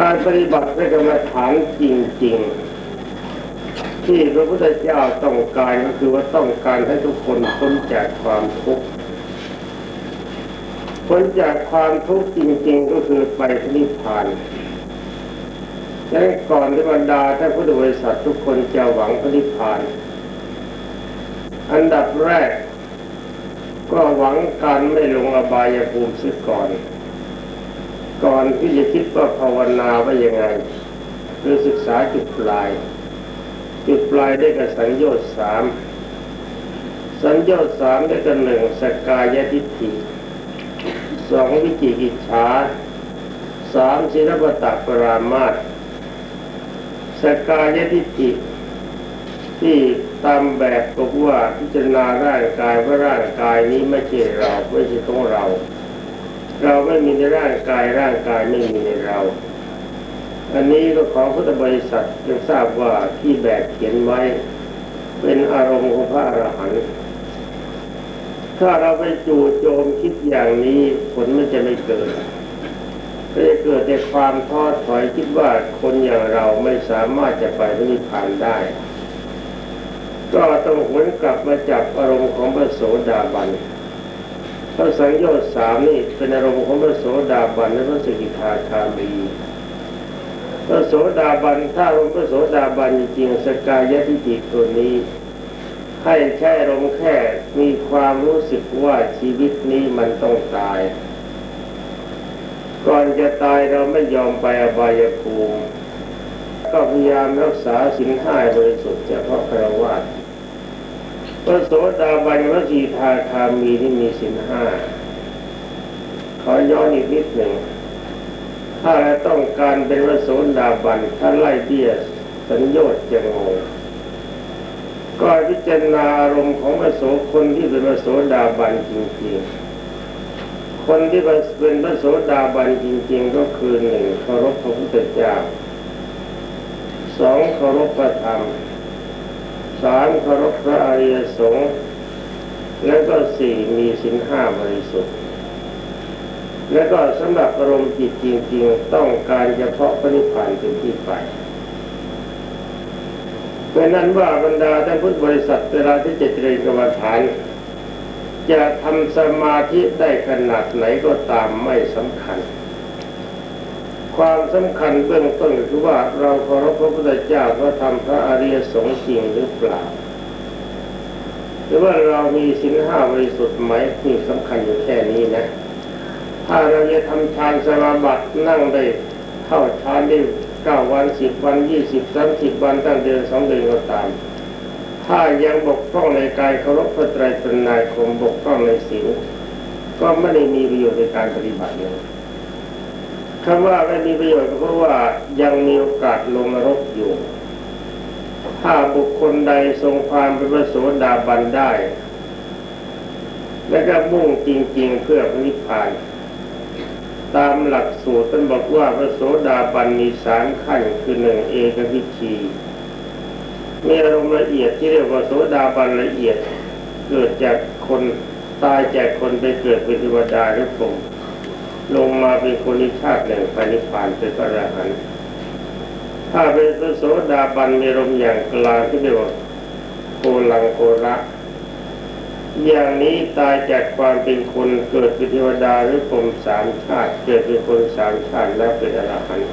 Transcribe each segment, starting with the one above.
การปฏิบัติพระกรรมฐานจริง ๆ ที่พระพุทธเจ้าต้องการก็คือว่าต้องการให้ทุกคนพ้นจากความทุกข์พ้นจากความทุกข์จริง ๆ ก็คือไปพระนิพพานดังนั้นก่อนที่บรรดาท่านพุทธบริษัททุกคนจะหวังพระนิพพาน อันดับแรก ก็หวังการไม่ลงอบายภูมิเสียก่อน ก่อนที่จะคิดว่าภาวนาว่ายังไงคือศึกษาจุดปลาย จุดปลายได้กับสัญญาณสามสัญญาณสามได้กับหนึ่งสกายทิฏฐิสองวิจิกิจฉาสามศิลปตะปรามาตสกายทิฏฐิที่ตามแบบบอกว่าพิจารณาร่างกายว่าร่างกายนี้ไม่ใช่เราไม่ใช่ของเรา เราไม่มีในร่างกายร่างกายไม่มีในเรา อันนี้ก็ของพุทธบริษัทยังทราบว่าที่แบบเขียนไว้ เป็นอารมณ์ของพระอรหันต์ถ้าเราไปจู่โจมคิดอย่างนี้ผลมันจะไม่เกิดก็จะเกิดแต่ความท้อถอยคิดว่าคนอย่างเราไม่สามารถจะไปนิพพานได้ ก็ต้องหวนกลับมาจับอารมณ์ของพระโสดาบัน พระสังโยชน์สามนี่เป็นอารมณ์ของพระโสดาบันและพระสกิทาคามีพระโสดาบันถ้าอารมณ์พระโสดาบันจริงสกายทิฏฐิตัวนี้ ให้แค่อารมณ์แค่มีความรู้สึกว่าชีวิตนี้มันต้องตาย ก่อนจะตายเราไม่ยอมไปอบายภูมิก็พยายามรักษาสินห้าบริสุทธิ์เฉพาะคารวะ พระโสดาบันพระสีทาคามีที่มีสินห้าขอย้อนอีกนิดหนึ่ง ถ้าเราต้องการเป็นพระโสดาบันถ้าไล่เบี้ยสัญญาจะงงก็พิจารณาอารมณ์ของพระโสคนที่เป็นพระโสดาบันจริงๆ คนที่เป็นพระโสดาบันจริง ๆ ก็คือหนึ่งเคารพพระพุทธเจ้าสองเคารพพระธรรม สามเคารพพระอริยสงฆ์แล้วก็สี่มีสินห้าบริสุทธิ์ แล้วก็สำหรับอารมณ์จิตจริง ๆ ต้องการเฉพาะพระนิพพานเป็นที่ไปเพราะนั้นว่าบรรดาท่านพุทธบริษัทเวลาที่จะเจริญกรรมฐานจะทำสมาธิได้ขนาดไหนก็ตามไม่สำคัญ ความสำคัญเบื้องต้นคือว่าเราเคารพพระพุทธเจ้าพระธรรมพระอริยสงฆ์จริงหรือเปล่าหรือว่าเรามีสินห้าบริสุทธิ์ไหมนี่สำคัญอยู่แค่นี้นะ ถ้าเราจะทำฌานสมาบัตินั่งได้เข้าฌานได้เก้าวันสิบวันยี่สิบสามสิบวันตั้งเดือนสองเดือนก็ตาม ถ้ายังบกพร่องในกายเคารพพระไตรตรณาคมบกพร่องในศีลก็ไม่ได้มีประโยชน์ในการปฏิบัติเลย คำว่าไม่มีประโยชน์เพราะว่ายังมีโอกาสลงนรกอยู่ ถ้าบุคคลใดทรงความเป็นพระโสดาบันได้ และก็มุ่งจริง ๆ เพื่อพระนิพพาน ตามหลักสูตรท่านบอกว่าพระโสดาบันมีสามขั้นคือหนึ่งเอกวิชีมีอารมณ์ละเอียดที่เรียกว่าโสดาบันละเอียดเกิดจากคนตายจากคนไปเกิดเป็นเทวดาหรือผม ลงมาเป็นคนอีกชาติหนึ่งไปนิพพานเป็นพระอรหันต์ถ้าเป็นพระโสดาบันมีอารมอย่างกลางที่เรียกว่าโกลังโกระอย่างนี้ตายจากความเป็นคนเกิดเป็นเทวดาหรือผมสามชาติเกิดเป็นคนสามชาติแล้วเป็นอรหันต์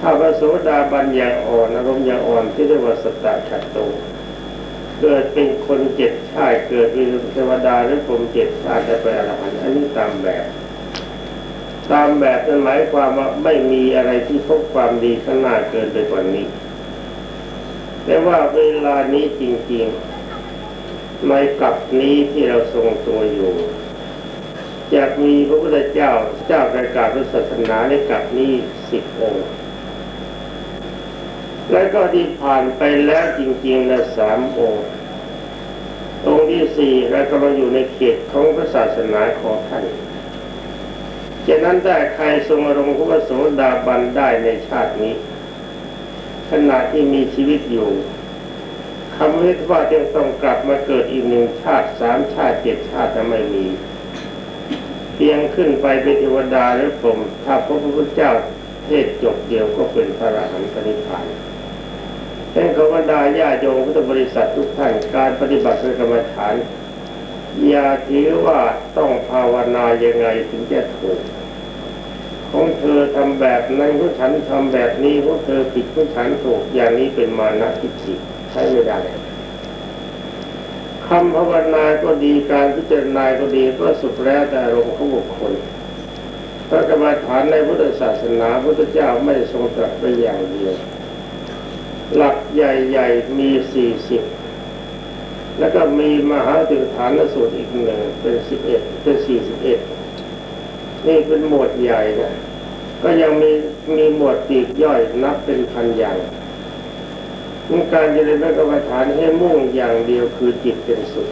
ถ้าพระโสดาบันอย่างอ่อนอารมณ์อย่างอ่อนที่เรียกว่าสตตขัตโตเกิดเป็นคนเจ็ดชาติเกิดเป็นเทวดาหรือผมเจ็ดชาติจะเป็นอรหันต์อันนี้ตามแบบ ตามแบบนั้นหมายความว่าไม่มีอะไรที่พบความดีข้างหน้าเกินไปกว่านี้ แต่ว่าเวลานี้จริงๆในกลับนี้ที่เราทรงตัวอยู่จะมีพระพุทธเจ้าเจ้าประกาศพระศาสนาในกลับนี้สิบองค์และก็ที่ผ่านไปแล้วจริงๆนะสามองค์องค์ที่สี่เรากำลังอยู่ในเขตของพระศาสนาของท่าน ฉะนั้นได้ใครทรงอารมณ์ของพระโสดาบันได้ในชาตินี้ ขณะที่มีชีวิตอยู่คำวิว่าจะต้องกลับมาเกิดอีกหนึ่งชาติสามชาติเจ็ดชาติจะไม่มี เพียงขึ้นไปเป็นเทวดาหรือผมถ้าพระพุทธเจ้าเทศจบเดียวก็เป็นพระอรหันต์ปณิพพานเป็นขบรรดาญาโยมพุทธบริษัททุกท่านการปฏิบัติกรรมฐานอย่าถือว่าต้องภาวนายังไงถึงจะถูก ของเธอทำแบบนั้นของฉันทำแบบนี้ของเธอผิดของฉันถูกอย่างนี้เป็นมานะทิฏฐิใช้ไม่ได้คำภาวนาก็ดีการพิจารณาก็ดีก็สุดแล้วแต่อารมณ์ของบุคคลพระกรรมฐานในพุทธศาสนาพุทธเจ้าไม่ทรงตรัสไปอย่างเดียว หลักใหญ่ๆมีสี่สิบแล้วก็มีมหาติฐานสูตรอีกหนึ่งเป็นสิบเอ็ดเป็นสี่สิบเอ็ด นี่เป็นหมวดใหญ่นะก็ยังมีมีหมวดปีกย่อยนับเป็นพันอย่างมีการเจริญพระกรรมฐานให้มุ่งอย่างเดียวคือจิตเป็นสุข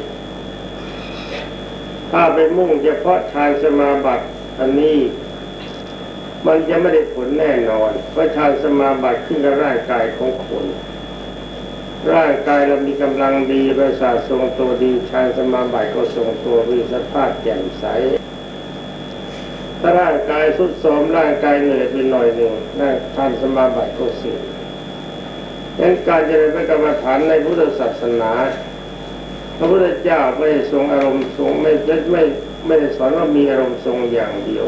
ถ้าไปมุ่งเฉพาะฌานสมาบัติอันนี้ มันจะไม่ได้ผลแน่นอน เพราะฌานสมาบัติขึ้นกับร่างกายของคน ร่างกายเรามีกำลังดีประสาททรงตัวดีฌานสมาบัติก็ทรงตัวมีสภาพแจ่มใส ถ้าร่างกายสุดโทรมร่างกายเหนื่อยไปหน่อยหนึ่งร่งฌานสมาบัติก็เสื่อมดังการเจริญพระกรรมฐานในพุทธศาสนา พระพุทธเจ้าไม่ทรงอารมณ์ทรงไม่ไม่ไม่ไม่ได้สอนว่ามีอารมณ์ทรงอย่างเดียว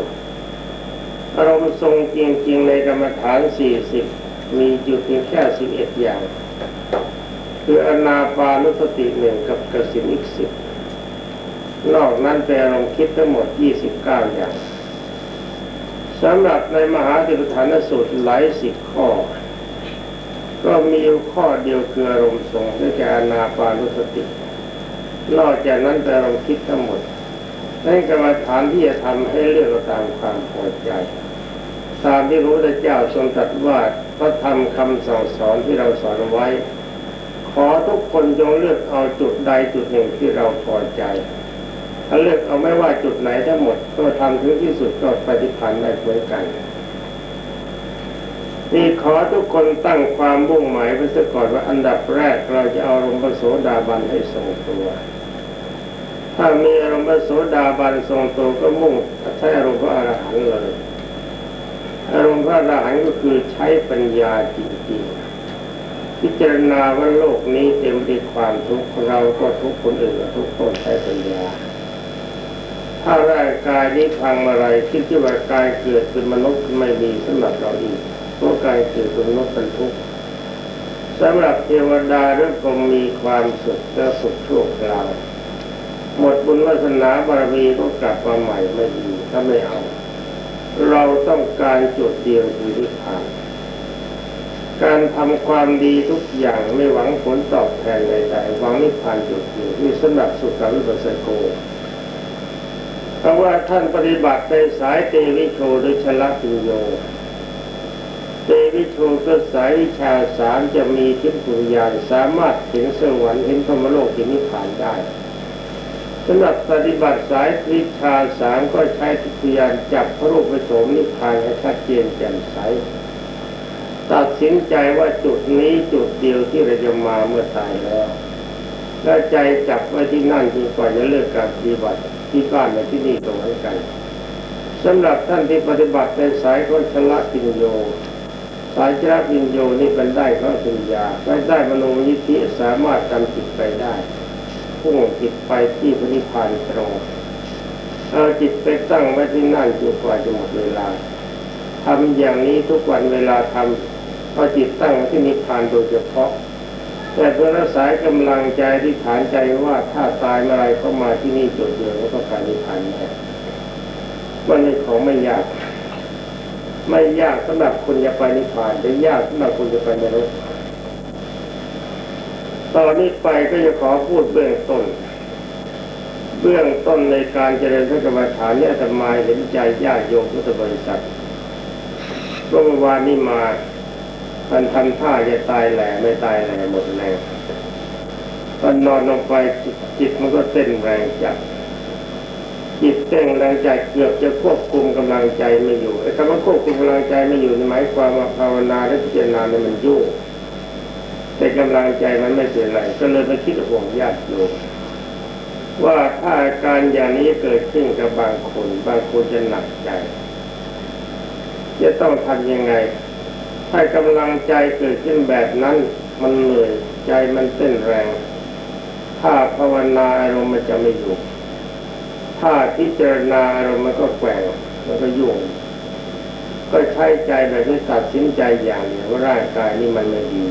อารมณ์ทรงจริงๆในกรรมฐานสี่สิบมีอยู่เพียงแค่สิบเอ็ดอย่าง คืออนาปานุสติหนึ่งกับกสินอีกสิบนอกนั้นเป็นอารมณ์คิดทั้งหมดยี่สิบเก้าอย่าง สำหรับในมหาติปฐานสูตรหลายสิบข้อ ก็มีข้อเดียวคืออารมณ์ทรงด้แก่อนาปานุสติ นอกจากนั้นแต่เราคิดทั้งหมดในกรรมฐานที่จะทำให้เลือกตามความพอใจตามที่พระพุทธเจ้าทรงตรัสว่าพระธรรมคำสั่งสอนที่เราสอนไว้ ขอทุกคนจงเลือกเอาจุดใดจุดหนึ่งที่เราพอใจ ถ้าเลือกเอาไม่ว่าจุดไหนทั้งหมดก็ทำถึงที่สุดก็ปฏิพันธ์ได้เหมือนกันนี่ขอทุกคนตั้งความมุ่งหมายไว้ซะก่อนว่าอันดับแรกเราจะเอาลงพระโสดาบันให้ทรงตัว ถ้ามีอารมณ์พระโสดาบันทรงตัวก็มุ่งใช้อารมณ์พระอรหันต์เลยอารมณ์พระอรหันต์ก็คือใช้ปัญญาจริงๆพิจารณาว่าโลกนี้เต็มไปด้วยความทุกข์เราก็ทุกข์คนอื่นทุกคนใช้ปัญญา ถ้าร่างกายนี้พังอะไรคิดที่ว่ากายเกิดเป็นมนุษย์ไม่มีสำหรับเราอีกเพราะกายเกิดเป็นมนุษย์เป็นทุกข์สำหรับเทวดาหรือพรหมมีความสุขและสุขชั่วคราวหมดบุญวาสนาบารมีก็กลับมาใหม่ไม่ดีถ้าไม่เอา เราต้องการจุดเดียวคือนิพพานการทำความดีทุกอย่างไม่หวังผลตอบแทนใดๆหวังนิพพานจุดเดียวนี่สำหรับสุขวิปัสสโก เพราะว่าท่านปฏิบัติในสายเตวิโชหรือชละปิโยเตวิโชก็สายวิชาสามจะมีทิพยญาณสามารถเห็นสวรรค์เห็นพรมโลกเห็นนิพพานได้สำหรับปฏิบัติสายวิชาสามก็ใช้ทิพยญาณจับพระรูปโสมนิพพานให้ชัดเจนแจ่มใสตัดสินใจว่าจุดนี้จุดเดียวที่เราจะมาเมื่อตายแล้วและใจจับไว้ที่นั่นจนกว่าจะเลิกการปฏิบัติ ที่บ้านในที่นี่ก็เหมือนกันสำหรับท่านที่ปฏิบัติในสายของชละปิญโย สายชละปิญโยนี่เป็นได้ก็ปัญญาไม่ได้มโนยิทธิสามารถทำจิตไปได้พุ่งจิตไปที่พระนิพพานตรงเอาจิตไปตั้งไว้ที่นั่นจนกว่าจะหมดเวลาทำอย่างนี้ทุกวันเวลาทำเอาจิตตั้งไว้ที่นิพพานโดยเฉพาะ แต่เพื่อรักษากำลังใจที่ฐานใจว่าถ้าตายเมื่อไรก็มาที่นี่จุดเดียวก็ต้องการนิพพานแน่มันเป็นของไม่ยาก ไม่ยากสำหรับคนจะไปนิพพานแต่ยากสำหรับคนจะไปนรกตอนนี้ไปก็จะขอพูดเบื้องต้น เบื้องต้นในการเจริญพระกรรมฐานเนี่ยอาตมเห็นใจญาติโยมพุทธบริษัทเมื่อวานนี้มา มันทำท่าจะตายแหล่ไม่ตายแหล่หมดแรงตอนนอนลงไปจิตมันก็เต้นแรงจัดจิตเต้นแรงใจเกือบจะควบคุมกำลังใจไม่อยู่ไอ้คำว่าควบคุมกำลังใจไม่อยู่หมายความว่าภาวนาและพิจารณาเนี่ยมันยุ่งแต่กำลังใจมันไม่เป็นไร ก็เลยมาคิดห่วงญาติโยมว่าถ้าอาการอย่างนี้เกิดขึ้นกับบางคน บางคนจะหนักใจ จะต้องทำยังไง ถ้ากำลังใจเกิดขึ้นแบบนั้น มันเหนื่อยใจมันเต้นแรง ถ้าภาวนาอารมณ์มันจะไม่อยู่ถ้าพิจารณาอารมณ์มันก็แกว่งมันก็ยุ่งก็ใช้ใจแบบนี้ตัดสินใจอย่างเดียวว่าร่างกายนี่มันไม่ดี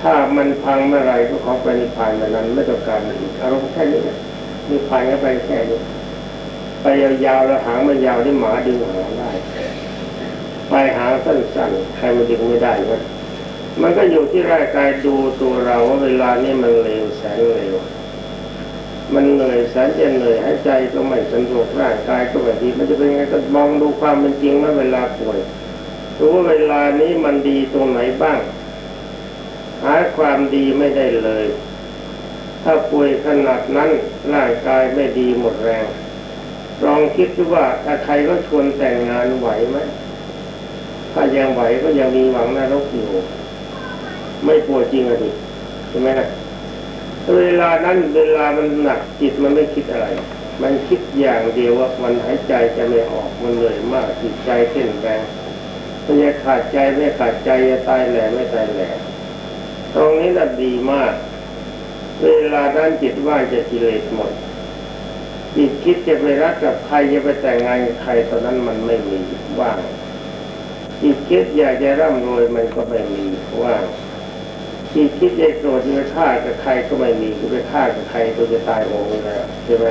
ถ้ามันพังเมื่อไรก็ขอไปนิพพานแบบนั้นไม่ต้องการอีกอารมณ์แค่นี้นะนิพพานก็ไปแค่นี้ไปยาวๆแล้วหางมันยาวที่หมาดึงหางได้ ไปหาสั้นๆใครมันดึงไม่ได้วะมันก็อยู่ที่ร่างกายดูตัวเราว่าเวลานี้มันเร็วแสนเร็วมันเหนื่อยแสนจะเหนื่อยหายใจก็ไม่สะดวกร่างกายก็แบบดีมันจะเป็นไงก็มองดูความเป็นจริงว่าเวลาป่วยดูว่าเวลานี้มันดีตรงไหนบ้าง หาความดีไม่ได้เลย ถ้าป่วยขนาดนั้นร่างกายไม่ดีหมดแรงลองคิดดูว่าถ้าใครก็ชวนแต่งงานไหวไหม ถ้ายังไหวก็ยังมีหวังนรกอยู่ ไม่ป่วจริงอะดิใช่ไหมนะเวลานั้นเวลามันหนักจิตมันไม่คิดอะไร มันคิดอย่างเดียวว่ามันหายใจจะไม่ออกมันเหนื่อยมากจิตใจเต้นแรงมันจะขาดใจไม่ขาดใจจะตายแหล่ไม่ตายแหล่ตรงนี้น่ะดีมาก เวลานั้นจิตว่าจะกิเลสหมดจิตคิดจะไปรักกับใครจะไปแต่งงานกับใครตอนนั้นมันไม่มีว่าง จิตคิดอยากจะร่ำรวยมันก็ไม่มีว่าจิตคิดจะโกรธจะไปฆ่ากับใครก็ไม่มีจะไปฆ่ากับใครก็จะตายโหงแล้วใช่ไหม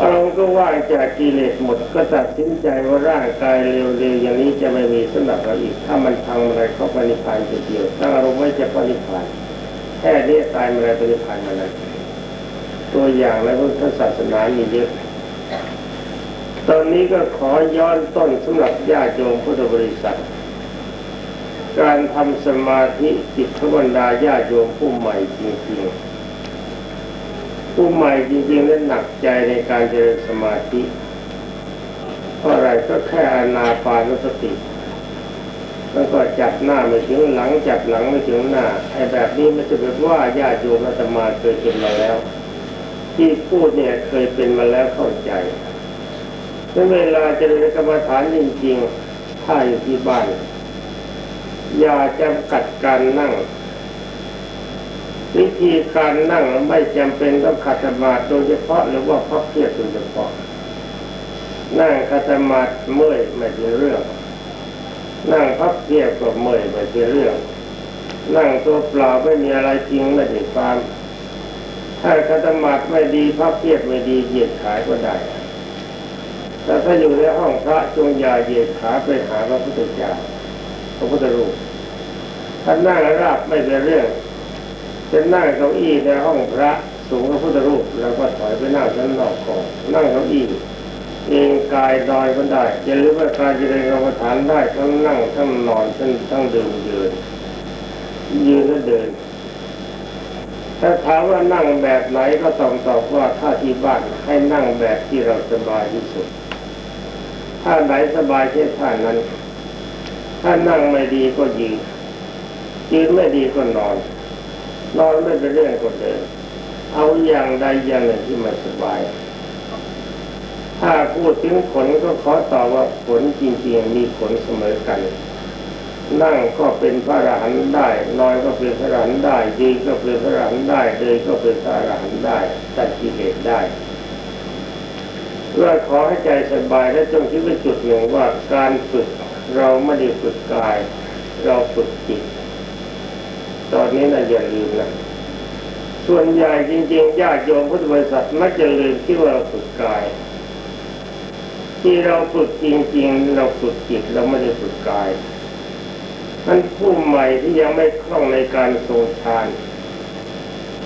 อารมณ์ก็ว่างจากกิเลสหมดก็ตัดสินใจว่าร่างกายเร็วๆอย่างนี้จะไม่มีสำหรับเราอีก ถ้ามันพังอะไรก็ปฏิพานจะเดียวตั้งอารมณ์ไว้จะปฏิพานแค่นี้ตายมื่อไรปฏิพานเมื่อไรตัวอย่างในพุทธศาสนามีเยอะ ตอนนี้ก็ขอย้อนต้นสำหรับญาติโยมพุทธบริษัท การทำสมาธิจิตขบรรดาญาติโยมผู้ใหม่จริงๆ ผู้ใหม่จริงๆนั้นหนักใจในการเจริญสมาธิเพราะอะไรก็แค่อนาปานสติ แล้วก็จับหน้าไม่ถึงหลังจับหลังไม่ถึงหน้าไอ้แบบนี้มันจะเป็นว่าญาติโยมอาตมาเคยเป็นมาแล้ว ที่พูดเนี่ยเคยเป็นมาแล้วเข้าใจ ในเวลาเจริญกรรมฐานจริงๆถ้าอยู่ที่บ้าน อย่าจำกัดการนั่ง วิธีการนั่งไม่จำเป็นต้องขัดสมาธิโดยเฉพาะหรือว่าพับเพียบโดยเฉพาะนั่งขัดสมาธิเมื่อยไม่เป็นเรื่อง นั่งพับเพียบก็เมื่อยไม่เป็นเรื่อง นั่งตัวเปล่าไม่มีอะไรจริงไม่ได้ความถ้าขัดสมาธิไม่ดีพับเพียบไม่ดีเหยียดขายก็ได้ แต่ถ้าอยู่ในห้องพระจงอย่าเหยียดขาไปหาพระพุทธเจ้าพระพุทธรูปถ้านนั่งราบไม่เป็นเรื่องจะนั่งเก้าอี้ในห้องพระสูงพระพุทธรูปแล้วก็ถอยไปนั่งชั้นนอกก่อนนั่งเก้าอี้เองกายนอนก็ได้อย่าลืมว่าการเจริญกรรมฐานได้ทั้งนั่งทั้งนอนทั้งทั้งเดินยืนยืนและเดินถ้าถามว่านั่งแบบไหนก็ต้องตอบว่าถ้าที่บ้านให้นั่งแบบที่เราสบายที่สุด ถ้าไหนสบายเช่นท่านั้น ถ้านั่งไม่ดีก็ยืนยืนไม่ดีก็นอน นอนไม่เป็นเรื่องก็เดินเอาอย่างใดอย่างหนึ่งที่มันสบาย ถ้าพูดถึงผลก็ขอตอบว่าผลจริงๆมีผลเสมอกัน นั่งก็เป็นพระอรหันต์ได้ นอนก็เป็นพระอรหันต์ได้ยืนก็เป็นพระอรหันต์ได้ เดินก็เป็นพระอรหันต์ได้ตัดกิเลสได้ เราขอให้ใจสบายและจงคิดไว้จุดหนึ่งว่าการฝึกเราไม่ได้ฝึกกาย เราฝึกจิต ตอนนี้นะอย่าลืมนะส่วนใหญ่จริงๆญาติโยมพุทธบริษัทมักจะลืมที่ว่าเราฝึกกาย ที่เราฝึกจริง ๆ เราฝึกจิตเราไม่ได้ฝึกกายนั้นผู้ใหม่ที่ยังไม่คล่องในการทรงฌาน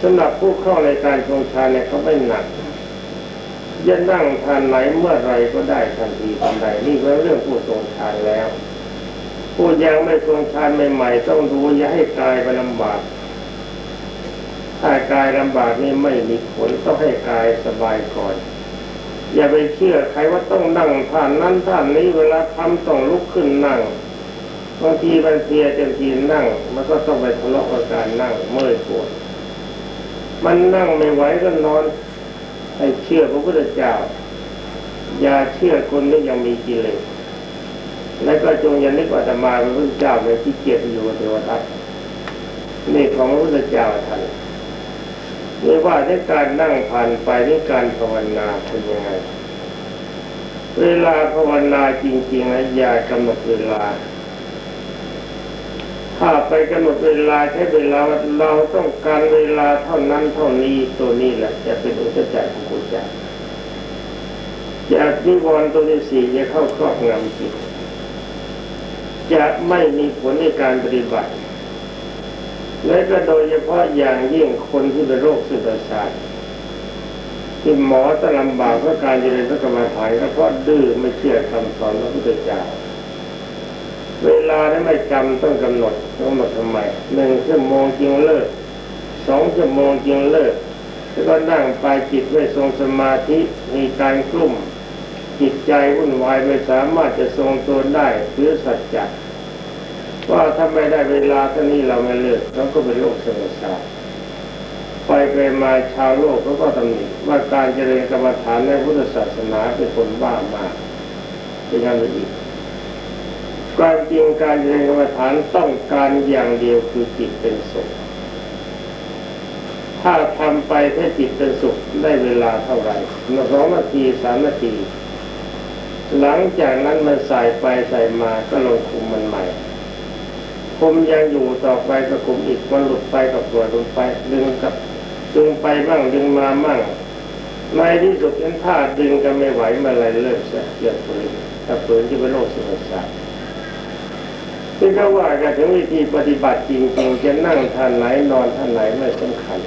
สำหรับผู้คล่องในการทรงฌานเนี่ยเขาไม่หนัก จะนั่งทานไหนเมื่อไรก็ได้ทันทีทันใดนี่เป็นเรื่องผู้ทรงฌานแล้ว ผู้ยังไม่ทรงฌานใหม่ๆต้องดูอย่าให้กายไปลำบากถ้ากายลำบากนี่ไม่มีผลต้องให้กายสบายก่อน อย่าไปเชื่อใครว่าต้องนั่งท่านนั้นท่านนี้เวลาทำต้องลุกขึ้นนั่งบางทีมันเพียจนทีนั่ง มันก็ต้องไปทะเลาะกับการนั่งเมื่อยปวดมันนั่งไม่ไหวก็นอน ให้เชื่อพระพุทธเจ้า อย่าเชื่อคนที่ยังมีกิเลสแล้วก็จงอยันนึกว่าอาตมาเป็นพระพุทธเจ้าไม่ที่เกียรติอยู่เทวทัตนี่ของพระพุทธเจ้าท่านนี่ว่าในการนั่งผ่านไปในการภาวนาเป็นยังไง เวลาภาวนาจริงๆนะอย่ากำหนดเวลา ถ้าไปกำหนดเวลาใช้เวลาเราต้องการเวลาเท่านั้นเท่านี้ตัวนี้แหละจะเป็นอุตจักรของกุญแจจากนิวรณ์ตัวที่สี่จะเข้าครอบงำจิตจะไม่มีผลในการปฏิบัติ และก็โดยเฉพาะอย่างยิ่งคนที่เป็นโรคซึมประสาทที่หมอจะลำบากเพราะการเจริญพระกรรมฐานก็เพราะดื้อไม่เชื่อคำสอนพระพุทธเจ้า เวลานั้ไม่จำต้องกำหนดกำหนดทำไมหนึ่งชั่วโมงจึงเลิกสองชั่วโมงจึงเลิกแล้วก็นั่งไปจิตไม่ทรงสมาธิมีการกลุ่ม จิตใจวุ่นวายไม่สามารถจะทรงตัวได้หรือสัจจะว่าถ้าไม่ได้เวลาท่านี้เราไม่เลิกเราก็เป็นโรคสมองาไปไปมาชาวโลกเขาก็ตำหนิว่าการเจริญกรรมฐานในพุทธศาสนาเป็นคนบ้ามากเป็นอย่างนี้อีก ความจริงการเจริญกรรมฐานต้องการอย่างเดียวคือจิตเป็นสุข ถ้าทำไปถ้าจิตเป็นสุขได้เวลาเท่าไหร่สองนาทีสามนาที หลังจากนั้นมันใส่ไปใส่มาก็ลงคุมมันใหม่คุมยังอยู่ต่อไปก็คุมอีกมันหลุดไปก็ปล่อยลงไปดึงกับดึงไปบ้างดึงมาบ้างในที่สุดนั้นถ้าดึงกันไม่ไหวมื่อไรเลิกเสียเลิกฝืนถ้าฝืนที่เป็นโรคสุขภาพที่ เขาว่ากันถึงวิธีปฏิบัติจริงๆจะนั่งท่านไหนนอนท่านไหนไม่สำคัญ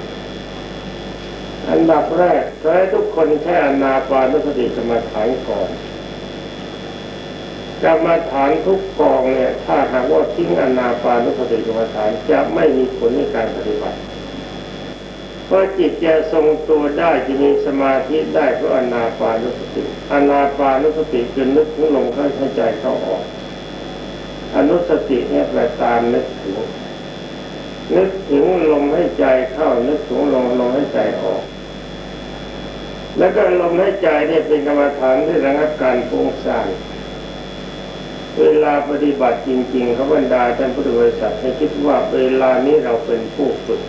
อันดับแรกขอให้ทุกคนแค่อนาปานุสติกรรมฐานก่อนกรรมฐานทุกกองเนี่ย ถ้าหากว่าทิ้งอนาปานุสติกรรมฐานจะไม่มีผลในการปฏิบัติเพราะจิตจะทรงตัวได้จะมีสมาธิได้เพราะอนาปานุสติอนาปานุสติคือนึกถึงลมเข้าหายใจเข้าออก อนุสติเนี่ยแปลตามนึกถึง นึกถึงลมให้ใจเข้า นึกถึงลมลมให้ใจออก แล้วก็ลมให้ใจเนี่ยเป็นกรรมฐานที่ระงับการฟุ้งซ่านเวลาปฏิบัติจริงๆเขาบรรดาท่านพุทธบริษัทให้คิดว่าเวลานี้เราเป็นผู้ฝึก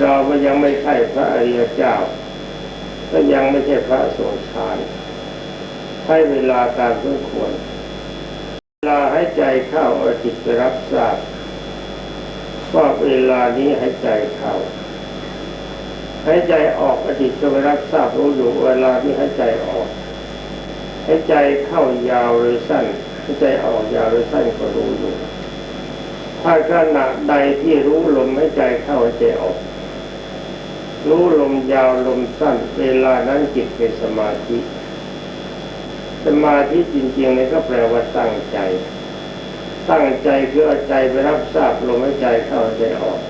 เราก็ยังไม่ใช่พระอริยเจ้า ก็ยังไม่ใช่พระโสดาให้เวลาตามสมควร เวลาให้ใจเข้าเอาจิตไปรับทราบว่าเวลานี้ให้ใจเข้าให้ใจออกอจิตก็ไปรับทราบรู้อยู่เวลานี้ให้ใจออกให้ใจเข้ายาวหรือสั้นให้ใจออกยาวหรือสั้นก็รู้อยู่ถ้าขณะใดที่รู้ลมให้ใจเข้าใจออก รู้ลมยาวลมสั้น เวลานั้นจิตเป็นสมาธิ สมาธิจริงๆนี่ก็แปลว่าตั้งใจ ตั้งใจคือเอใจไปรับทราบลมหายใจเข้าใจออก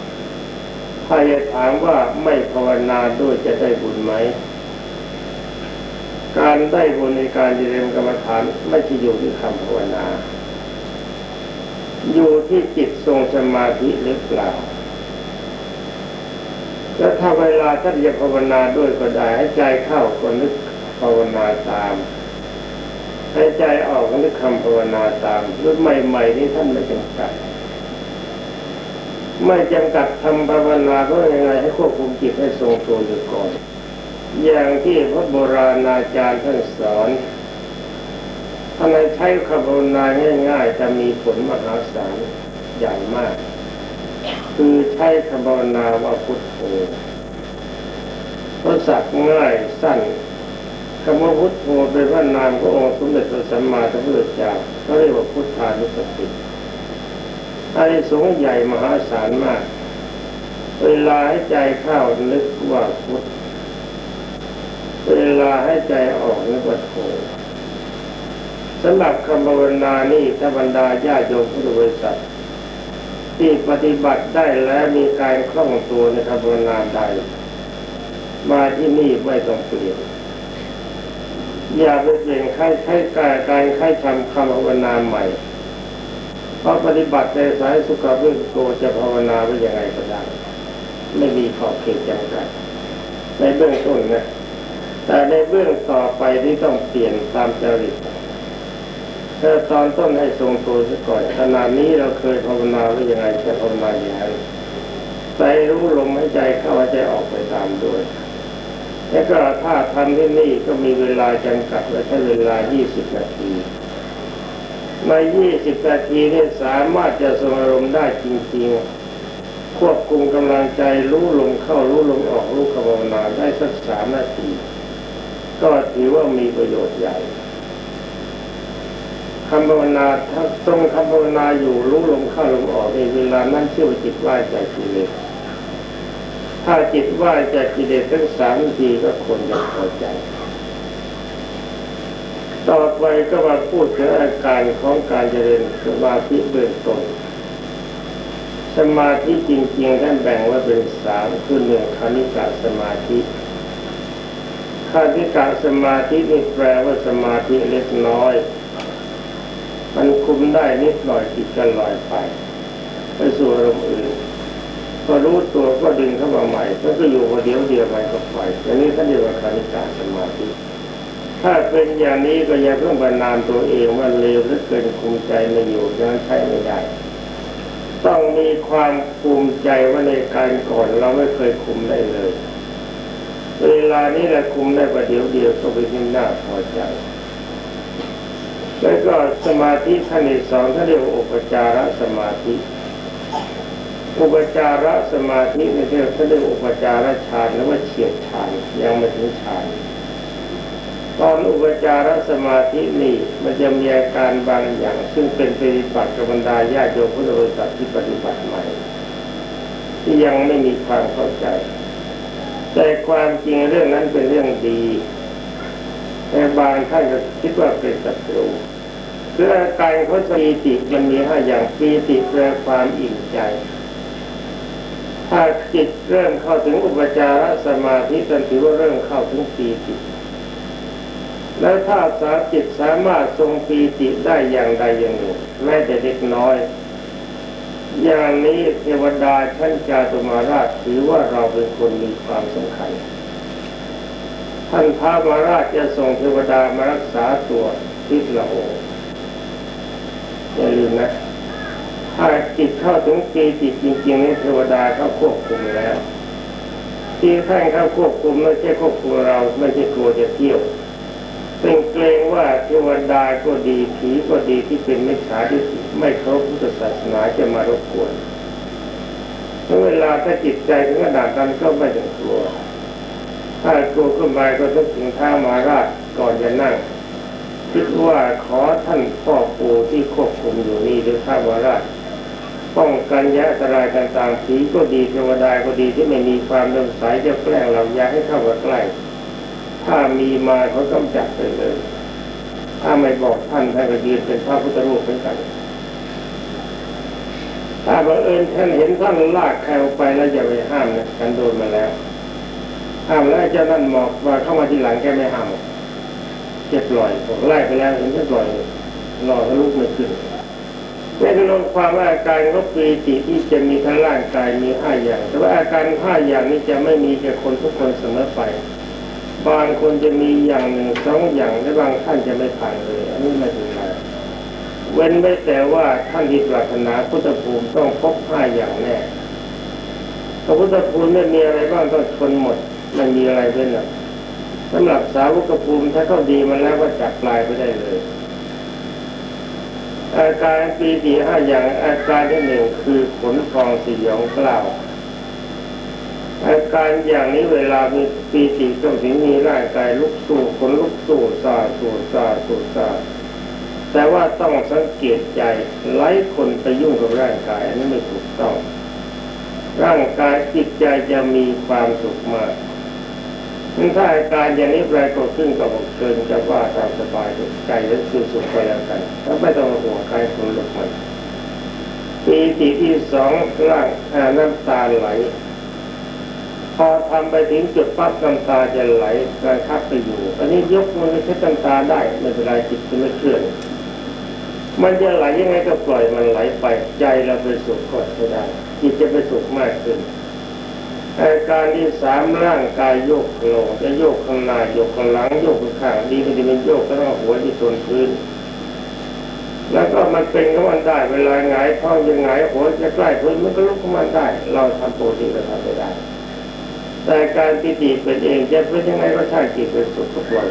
ถ้าจะถามว่าไม่ภาวนาด้วยจะได้บุญไหม การได้บุญในการเจริญกรรมฐานไม่ใช่อยู่ที่คำภาวนา อยู่ที่จิตทรงสมาธิหรือเปล่าแล้วถ้าเวลาท่านจะภาวนาด้วยก็ได้ให้ใจเข้าก็นึกภาวนาตาม ให้ใจออกนึกคำภาวนาตามรุ่นใหม่ๆนี่ท่านไม่จำกัด ไม่จำกัดทำภาวนาก็ยังไงให้ควบคุมจิตให้ทรงตัวอยู่ก่อน อย่างที่พระโบราณอาจารย์ท่านสอนถ้านใช้คำภาวนาง่ายๆจะมีผลมหาศาลอย่างมาก คือใช้คำภาวนาว่าพุทโธเพราะสักง่ายสั้น คำว่าพุทโธเป็นพระนามขององค์สมเด็จพระสัมมาสัมพุทธเจ้าเขาเรียกว่าพุทธานุสติอานิสงส์ใหญ่มหาศาลมาก เวลาให้ใจเข้านึกว่าพุทธเวลาให้ใจออกนึกว่าโธสำหรับคำภาวนานี่ถ้าบรรดาญาโยมพุทธบริษัทที่ปฏิบัติได้แล้วมีการคล่องตัวในคำภาวนาใดมาที่นี่ไม่ต้องเปลี่ยน อย่าไปเปลี่ยนค่ายค่ายการการค่ายทำคำภาวนาใหม่ เพราะปฏิบัติในสายสุขภาพโกจะภาวนาไปยังไงก็ได้ไม่มีขอบเขตจำกัดในเบื้องต้นนะ แต่ในเบื้องต่อไปที่ต้องเปลี่ยนตามจริตแต่ตอนต้นให้ทรงตัวซะก่อนขณะนี้เราเคยภาวนาไว้ยังไงจะภาวนาอย่างนั้นใจรู้ลมหายใจเข้าใจออกไปตามด้วย แล้วก็ถ้าทำที่นี่ก็มีเวลาจำกัดไว้แค่เวลา 20 นาทีใน 20 นาทีนี่สามารถจะทรงอารมได้จริงๆ ควบคุมกำลังใจรู้ลมเข้ารู้ลมออกรู้คำภาวนาได้สักสามนาที ก็ถือว่ามีประโยชน์ใหญ่คำภาวนาถ้าตรงคำภาวนาอยู่รู้ลมเข้าลมออกในเวลานั้นเชื่อว่าจิตว่ายจากกิเลส ถ้าจิตว่าจากกิเลสทั้งสามทีก็ควรจะพอใจต่อไปก็มาพูดถึงอาการของการเจริญสมาธิเบื้องต้นสมาธิจริงๆท่านแบ่งไว่าเป็นสามคือหนึ่งคณิกะสมาธิคณิกะสมาธินี่แปลว่าสมาธิเล็กน้อย มันคุมได้นิดหน่อยจิตก็ลอยไป ไปสู่อารมณ์อื่น พอรู้ตัวก็ดึงเข้ามาใหม่แล้วก็อยู่พอเดียวเดียวไปก็ปอยอย่างนี้ท่านเรียกว่าคณิกะสมาธิถ้าเป็นอย่างนี้ก็อย่าเพิ่งประนามตัวเองว่าเลวหลือเกินคุมใจไม่อยู่ฉะนั้นใช้ไม่ได้ต้องมีความภูมิใจว่าในการก่อนเราไม่เคยคุมได้เลย เวลานี้แหละคุมได้ประเดี๋ยวเดียวก็เป็นที่น่าพอใจแล้วก็สมาธิขั้นที่สองท่านเรียกว่าอุปจารสมาธิ อุปจารสมาธิในเรื่องเขาเรียกอุปจารฌานหรือว่าเฉียดฌานยังไม่ถึงฌานตอนอุปจารสมาธินี่มันจะมีอาการบางอย่าง ซึ่งเป็นปฏิบัติกับบรรดาญาโยมพุทธบริษัทที่ปฏิบัติใหม่ ที่ยังไม่มีความเข้าใจ แต่ความจริงเรื่องนั้นเป็นเรื่องดีแต่บางท่านก็คิดว่าเป็นศัตรูคืออาการเขาปีติมันมีห้าอย่างปีติแปลความอิ่มใจ ถ้าจิตเริ่มเข้าถึงอุปจารสมาธิจนถือว่าเริ่มเข้าถึงปีติแล้วถ้าสาจิตสามารถทรงปีติได้อย่างใดอย่างหนึ่งแม้แต่เล็กน้อย อย่างนี้เทวดาชั้นจาตุมาราชถือว่าเราเป็นคนมีความสำคัญ ท่านพระมาราชจะส่งเทวดามารักษาตัวทิศละโออย่าลืมนะ ถ้าจิตเข้าถึงปีติจริงๆนี่เทวดาเขาควบคุมแล้วที่ท่านเขาควบคุมไม่ใช่ควบคุมเราไม่ใช่กลัวจะเที่ยวเป็นเกรงว่าเทวดาก็ดีผีก็ดีที่เป็นมิจฉาทิฏฐิไม่เคารพพุทธศาสนาจะมารบกวนเมื่อเวลาถ้าจิตใจถึงขนาดนั้นก็ไม่ต้องกลัว ถ้ากลัวขึ้นมาก็ต้องถึงท้ามาราชก่อนจะนั่งคิดว่าขอท่านพ่อปู่ที่ควบคุมอยู่นี่หรือท้ามาราช ป้องกันยะอันตรายต่างๆผีก็ดีเทวดาก็ดีที่ไม่มีความเลื่อมใสจะแกล้งเราอย่าให้เข้ามาใกล้ถ้ามีมาเขากำจัดไปเลย ถ้าไม่บอกท่านท่านก็ยืนเป็นพระพุทธรูปเหมือนกันถ้าบังเอิญท่านเห็นท่านลากใครออกไปแล้วอย่าไปห้ามนะกันโดนมาแล้วห้ามแล้วเจ้านั่นบอกว่าเข้ามาทีหลังแกไม่ห้ามเจ็บปล่อยผมไล่ไปแล้วเห็นเจ็บปล่อยรอทะลุไม่ขึ้น เป็นลงความว่าอาการก็ปีติที่จะมีทั้งร่างกายมีห้าอย่าง แต่ว่าอาการห้าอย่างนี้จะไม่มีแก่คนทุกคนเสมอไป บางคนจะมีอย่างหนึ่งสองอย่างและบางท่านจะไม่ผ่านเลย อันนี้ไม่เป็นไรเว้นไว้แต่ว่าท่านที่ปรารถนาพุทธภูมิต้องพบห้าอย่างแน่พระพุทธภูมิไม่มีอะไรบ้างต้องชนหมดไม่มีอะไรเป็นหรอกสำหรับสาวกภูมิถ้าเขาดีมาแล้วก็จับปลายไปได้เลย อาการปีติห้าอย่างอาการที่หนึ่งคือขนฟองสียองกล้าวอาการอย่างนี้เวลามีปีติต้องถึงมีร่างกายลุกสู้ขนลุกสู้ซาสู้ซาสู้ซาแต่ว่าต้องสังเกตใจไล่คนไปยุ่งกับร่างกายอันนี้ไม่ถูกต้อง ร่างกายจิตใจจะมีความสุขมาก ถ้าอาการอย่างนี้ปรากฏขึ้นก็บอกเกินจะว่าตามสบายใจและคือสุขไปแล้วกันแล้วไม่ต้องห่วงใครคนลุกมันปีติที่สองร่างน้ำตาไหล พอทำไปถึงจุดปั๊บน้ำตาจะไหลการคับไปอยู่ อันนี้ยกมือใช้น้ำตาได้ไม่เป็นไรจิตจะไม่เคลื่อนมันจะไหลยังไงก็ปล่อยมันไหลไปใจเราไปสุขก็ได้จิตจะไปสุขมากขึ้น อาการที่สามร่างกายโยกโลงจะโยกข้างหน้าโยกข้างหลังโยกข้างข้างดีไม่ดีมันโยกก็ต้องหัวที่ชนพื้น แล้วก็มันเป็นของมันได้เวลาหงายท้องยังหงายหัวจะใกล้พื้นมันก็ลุกของมันได้ เราทำปกติก็ทำไม่ได้ แต่การปิติเป็นเองจะเป็นยังไงก็ช่างจิตเป็นสุขก็ปล่อย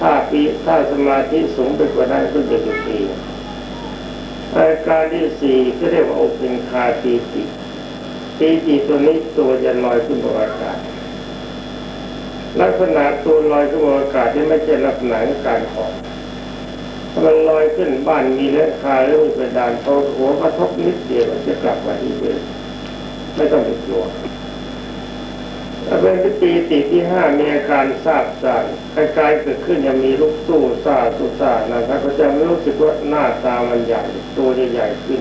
ถ้าปีถ้าสมาธิสูงไปกว่านั้นก็จะจุตีอาการที่สี่ก็เรียกว่าโอเปนคาปีติ ปีติตัวนี้ตัวจะลอยขึ้นบนอากาศ ลักษณะตัวลอยขึ้นบนอากาศที่ไม่ใช่ลักษณะการหอกมันลอยขึ้นบ้านมีเลือคาหรือมีกระดานพอหัวกระทบนิดเดียวมันจะกลับมาที่เดิมไม่ต้องไปกลัวถ้าเป็นปีติที่ห้ามีอาการทราบซ่านคล้ายเกิดขึ้นยังมีลูกตู้ซาตุซานะครับก็จะไม่รู้สึกว่าหน้าตามันใหญ่ตัวจะใหญ่ขึ้น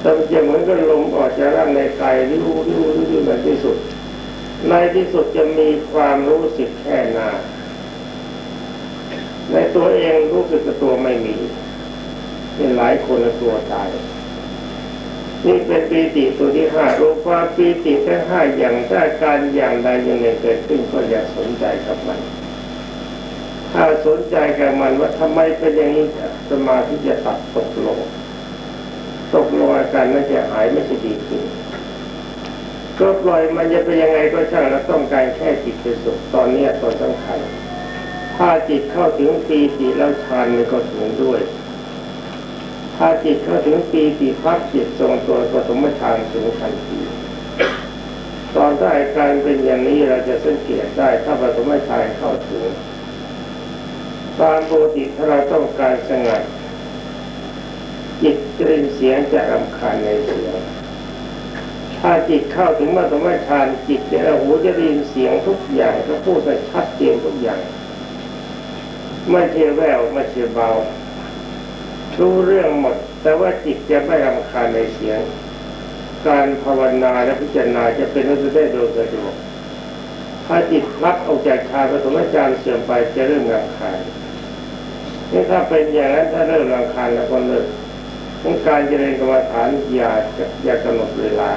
แต่มันจะเหมือนกับลมออกจากร่างในกายริ้วริ้วริ้วริ้ในที่สุด ในที่สุดจะมีความรู้สึกแค่หนาในตัวเองรู้สึกกับตัวไม่มีนี่หลายคนละตัวตายนี่เป็นปีติตัวที่ห้ารู้ความปีติทั้งห้าอย่างถ้าการอย่างใดอย่างหนึ่งเกิดขึ้นก็อย่าสนใจกับมัน ถ้าสนใจกับมันว่าทำไมเป็นอย่างนี้สมาธิจะตัดตกลง ตกลงอาการนั้นจะหายไม่ใช่ดีขึ้นก็ปล่อยมันจะเป็นยังไงก็ช่างแล้วต้องการแค่จิตเป็นสุขตอนนี้ตอนสำคัญถ้าจิตเข้าถึงปีติแล้วฌานมันก็ถึงด้วย ถ้าจิตเข้าถึงปีติพักจิตทรงตัวปฐมฌานถึงทันทีตอนได้อาการเป็นอย่างนี้เราจะสังเกตได้ถ้าปฐมฌานเข้าถึงตามปกติถ้าเราต้องการสงัด จิตจะได้เสียงจะรำคาญในเสียงถ้าจิตเข้าถึงมาตรฐานจิตจะหูจะได้ยินเสียงทุกอย่างก็พูดได้ชัดเจนทุกอย่าง ไม่เทแววไม่เทเบารู้เรื่องหมด แต่ว่าจิตจะไม่รำคาญในเสียง การภาวนาและพิจารณาจะเป็นรื่องได้โดยสะดวกถ้าจิตพักออกจากฌานปฐมฌานเสื่อมไปจะเริ่มรำคาญนี่ถ้าเป็นอย่างนั้นถ้าเริ่มรำคาญแล้วก็เลิก ของการเจริญกรรมฐานอย่าอย่ากำหนดเวลา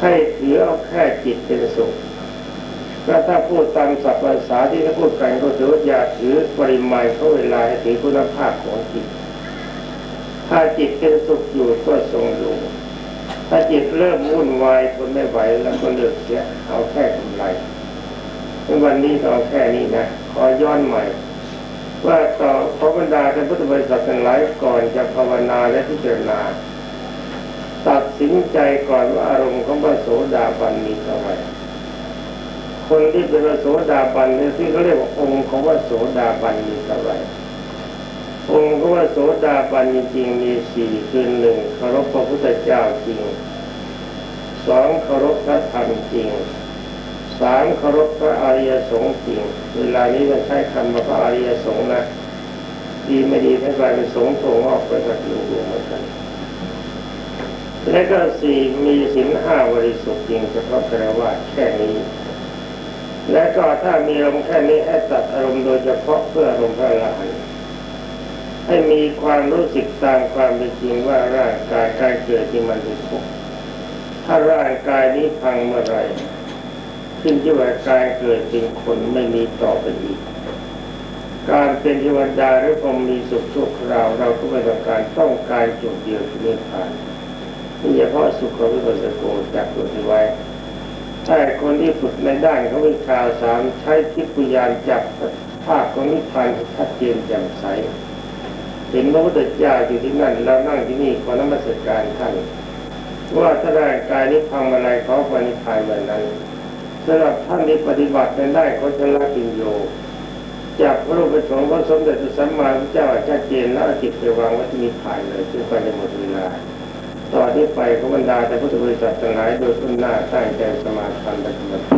ให้ถือเอาแค่จิตเป็นสุขก็ถ้าพูดตามศัพท์ภาษาที่เขาพูดกันก็ถือว่าอย่าถือปริมาณของเวลาให้ถือคุณภาพของจิต ถ้าจิตเป็นสุขอยู่ก็ทรงอยู่ ถ้าจิตเริ่มวุ่นวายทนไม่ไหวแล้วก็เลิกเสียเอาแค่กำไรวันนี้ก็เอาแค่นี้นะ ขอย้อนใหม่ ว่าต่อขอบรรดาท่านพุทธบริษัททั้งหลายก่อนจะภาวนาและพิจารณา ตัดสินใจก่อนว่าอารมณ์ของพระโสดาบันมีเท่าไหร่คนที่เป็นพระโสดาบันเนี่ยที่เขาเรียกว่าองค์ของพระโสดาบันมีเท่าไหร่องค์ของพระโสดาบันจริงมีสี่คือหนึ่งเคารพพระพุทธเจ้าจริงสองเคารพพระธรรมจริง สามเคารพพระอริยสงฆ์จริง เวลานี้มันใช้คำว่าพระอริยสงฆ์นะดีไม่ดีทั้งกลายเป็นสงฆ์โถงออกไปกับหลวงหลวงเหมือนกันและก็สี่มีศีลห้าบริสุทธิ์จริงเฉพาะแปลว่าแค่นี้ และก็ถ้ามีอารมณ์แค่นี้ให้ตัดอารมณ์โดยเฉพาะเพื่ออารมณ์พระอรหันให้มีความรู้สึกตามความเป็นจริงว่าร่างกายการเกิดที่มันเป็นทุกข์ถ้าร่างกายนี้พังเมื่อไหร ขึ้นที่ว่าการเกิดเป็นคนไม่มีต่อไปอีก การเป็นเทวดาหรือพรมมีสุขชั่วคราเราก็ไม่ต้องการต้องการจุดเดียวคือนิพพานนี่เฉพาะสุขวิปัสสโกจากตัวที่ไว้ถ้าคนที่ฝึกในด้านเขาวิชาสามใช้ทิพยานจับภาพของนิพพานที่ชัดเจนแจ่มใสเห็นพระพุทธเจ้าอยู่ที่นั่นเรานั่งที่นี่ขอนมัสการท่านว่าถ้าร่างกายนี้พังอะไรเขาปณิพพานแบบนั้น สำหรับท่านที่ปฏิบัติในได้เขาจะละกินโยจากพระรูปประสงค์พระสมเด็จพระสัมมาสัมพุทธเจ้าชัดเจนแล้วจิตไปวางไว้ที่นิพพานเลยจึงไปในหมดเวลาต่อนที่ไปขบรรดาแต่พุทธบริษัททั้งหลายโดยทุนหน้าตั้งใจสมาทาน